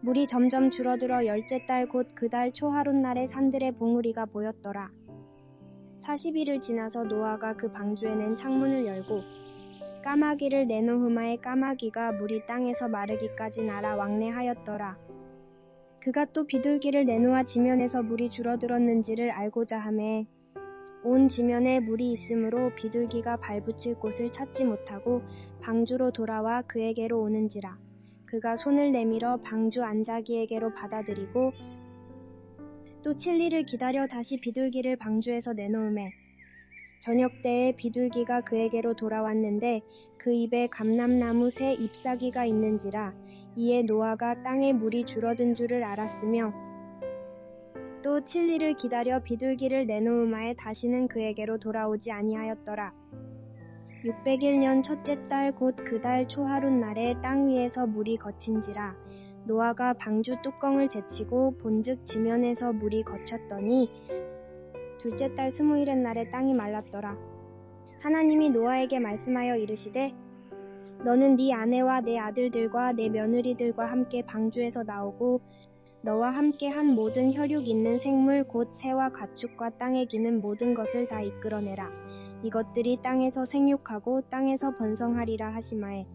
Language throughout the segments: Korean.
물이 점점 줄어들어 열째 달 곧 그 달 초하룻 날에 산들의 봉우리가 보였더라. 40일을 지나서 노아가 그 방주에 낸 창문을 열고 까마귀를 내놓으마에 까마귀가 물이 땅에서 마르기까지 날아 왕래하였더라. 그가 또 비둘기를 내놓아 지면에서 물이 줄어들었는지를 알고자 하매 온 지면에 물이 있으므로 비둘기가 발붙일 곳을 찾지 못하고 방주로 돌아와 그에게로 오는지라. 그가 손을 내밀어 방주 안자기에게로 받아들이고 또 칠리를 기다려 다시 비둘기를 방주에서 내놓음에 저녁 때에 비둘기가 그에게로 돌아왔는데 그 입에 감람나무 새 잎사귀가 있는지라 이에 노아가 땅에 물이 줄어든 줄을 알았으며 또 칠리를 기다려 비둘기를 내놓음하에 다시는 그에게로 돌아오지 아니하였더라. 601년 첫째 달 곧 그 달 초하룻 날에 땅 위에서 물이 거친지라 노아가 방주 뚜껑을 제치고 본즉 지면에서 물이 거쳤더니 둘째 달 스무일의 날에 땅이 말랐더라. 하나님이 노아에게 말씀하여 이르시되 너는 네 아내와 내 아들들과 내 며느리들과 함께 방주에서 나오고 너와 함께 한 모든 혈육 있는 생물 곧 새와 가축과 땅에 기는 모든 것을 다 이끌어내라. 이것들이 땅에서 생육하고 땅에서 번성하리라 하시마에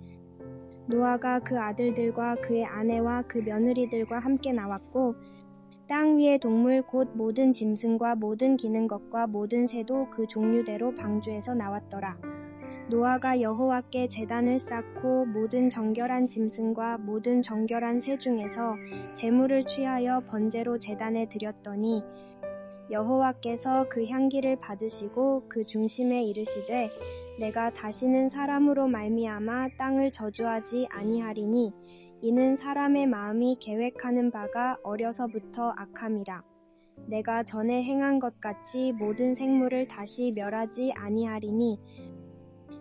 노아가 그 아들들과 그의 아내와 그 며느리들과 함께 나왔고 땅 위의 동물 곧 모든 짐승과 모든 기는 것과 모든 새도 그 종류대로 방주에서 나왔더라. 노아가 여호와께 제단을 쌓고 모든 정결한 짐승과 모든 정결한 새 중에서 재물을 취하여 번제로 제단에 드렸더니 여호와께서 그 향기를 받으시고 그 중심에 이르시되 내가 다시는 사람으로 말미암아 땅을 저주하지 아니하리니 이는 사람의 마음이 계획하는 바가 어려서부터 악함이라 내가 전에 행한 것 같이 모든 생물을 다시 멸하지 아니하리니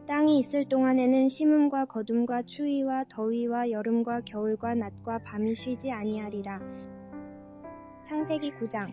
땅이 있을 동안에는 심음과 거둠과 추위와 더위와 여름과 겨울과 낮과 밤이 쉬지 아니하리라. 창세기 9장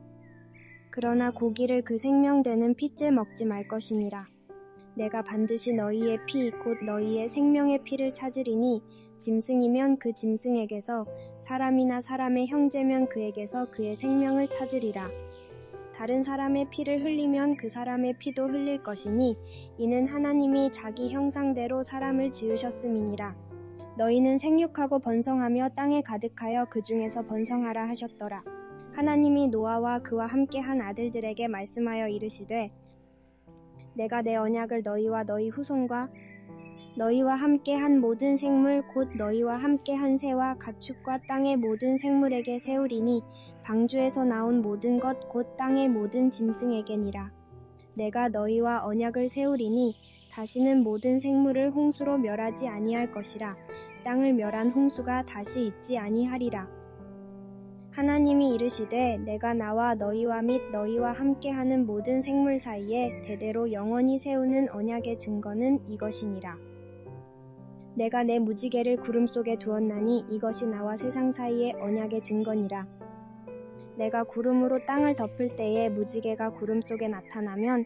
그러나 고기를 그 생명되는 핏줄 먹지 말 것이니라. 내가 반드시 너희의 피, 곧 너희의 생명의 피를 찾으리니 짐승이면 그 짐승에게서 사람이나 사람의 형제면 그에게서 그의 생명을 찾으리라. 다른 사람의 피를 흘리면 그 사람의 피도 흘릴 것이니 이는 하나님이 자기 형상대로 사람을 지으셨음이니라. 너희는 생육하고 번성하며 땅에 가득하여 그 중에서 번성하라 하셨더라. 하나님이 노아와 그와 함께 한 아들들에게 말씀하여 이르시되 내가 내 언약을 너희와 너희 후손과 너희와 함께 한 모든 생물 곧 너희와 함께 한 새와 가축과 땅의 모든 생물에게 세우리니 방주에서 나온 모든 것 곧 땅의 모든 짐승에게니라. 내가 너희와 언약을 세우리니 다시는 모든 생물을 홍수로 멸하지 아니할 것이라. 땅을 멸한 홍수가 다시 있지 아니하리라. 하나님이 이르시되 내가 나와 너희와 및 너희와 함께하는 모든 생물 사이에 대대로 영원히 세우는 언약의 증거는 이것이니라. 내가 내 무지개를 구름 속에 두었나니 이것이 나와 세상 사이의 언약의 증거니라. 내가 구름으로 땅을 덮을 때에 무지개가 구름 속에 나타나면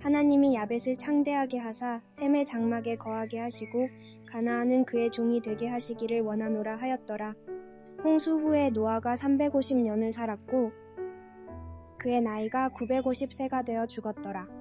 하나님이 야벳을 창대하게 하사 셈의 장막에 거하게 하시고 가나안은 그의 종이 되게 하시기를 원하노라 하였더라. 홍수 후에 노아가 350년을 살았고 그의 나이가 950세가 되어 죽었더라.